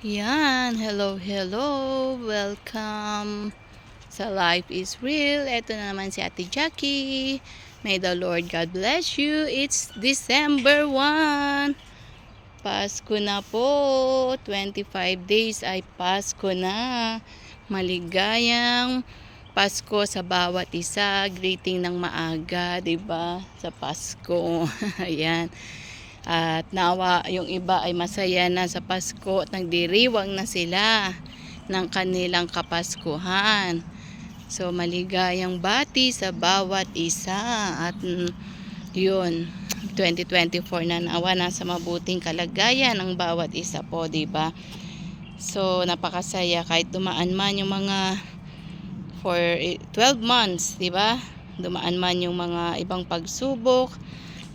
Yan, hello, hello, welcome sa Life is Real. Ito na naman si Ate Jackie. May the Lord God bless you. It's December 1. Pasko na po. 25 days ay Pasko na. Maligayang Pasko sa bawat isa. Greeting ng maaga, 'di ba? Sa Pasko. Ayan. At nawa yung iba ay masaya na sa Pasko at nagdiriwang na sila ng kanilang kapaskuhan. So maligayang bati sa bawat isa at mm, yun 2024 na nawa nasa mabuting kalagayan ng bawat isa po, 'di ba? So napakasaya kahit dumaan man yung mga for eh, 12 months, 'di ba? Dumaan man yung mga ibang pagsubok,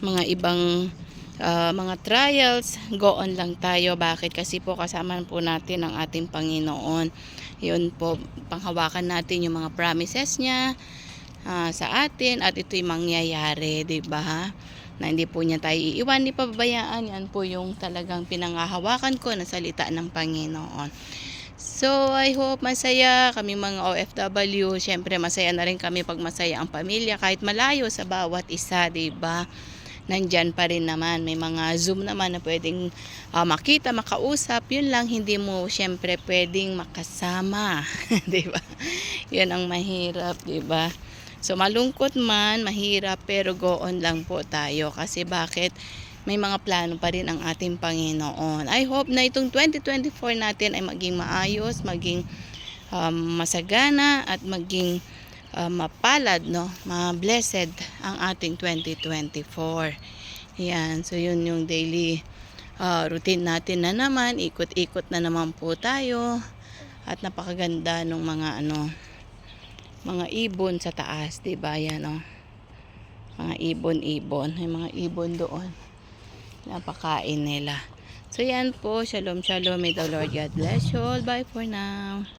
mga ibang uh, mga trials, go on lang tayo. Bakit? Kasi po kasama po natin ang ating Panginoon. Yun po, panghawakan natin yung mga promises niya uh, sa atin at ito'y mangyayari, di ba? Na hindi po niya tayo iiwan, hindi pababayaan. Yan po yung talagang pinangahawakan ko na salita ng Panginoon. So, I hope masaya kami mga OFW. Siyempre, masaya na rin kami pag masaya ang pamilya kahit malayo sa bawat isa, 'di ba? Nandyan pa rin naman. May mga Zoom naman na pwedeng uh, makita, makausap. Yun lang, hindi mo syempre pwedeng makasama. di ba? Yun ang mahirap, di ba? So malungkot man, mahirap, pero go on lang po tayo. Kasi bakit? May mga plano pa rin ang ating Panginoon. I hope na itong 2024 natin ay maging maayos, maging um, masagana at maging uh, mapalad, no? Ma-blessed ang ating 2024. Yan, so yun yung daily uh, routine natin na naman. Ikot-ikot na naman po tayo. At napakaganda ng mga ano, mga ibon sa taas, 'di ba? Yan, oh. Mga ibon-ibon, may mga ibon doon. Napakain nila. So yan po, shalom shalom, may the Lord God bless you all. Bye for now.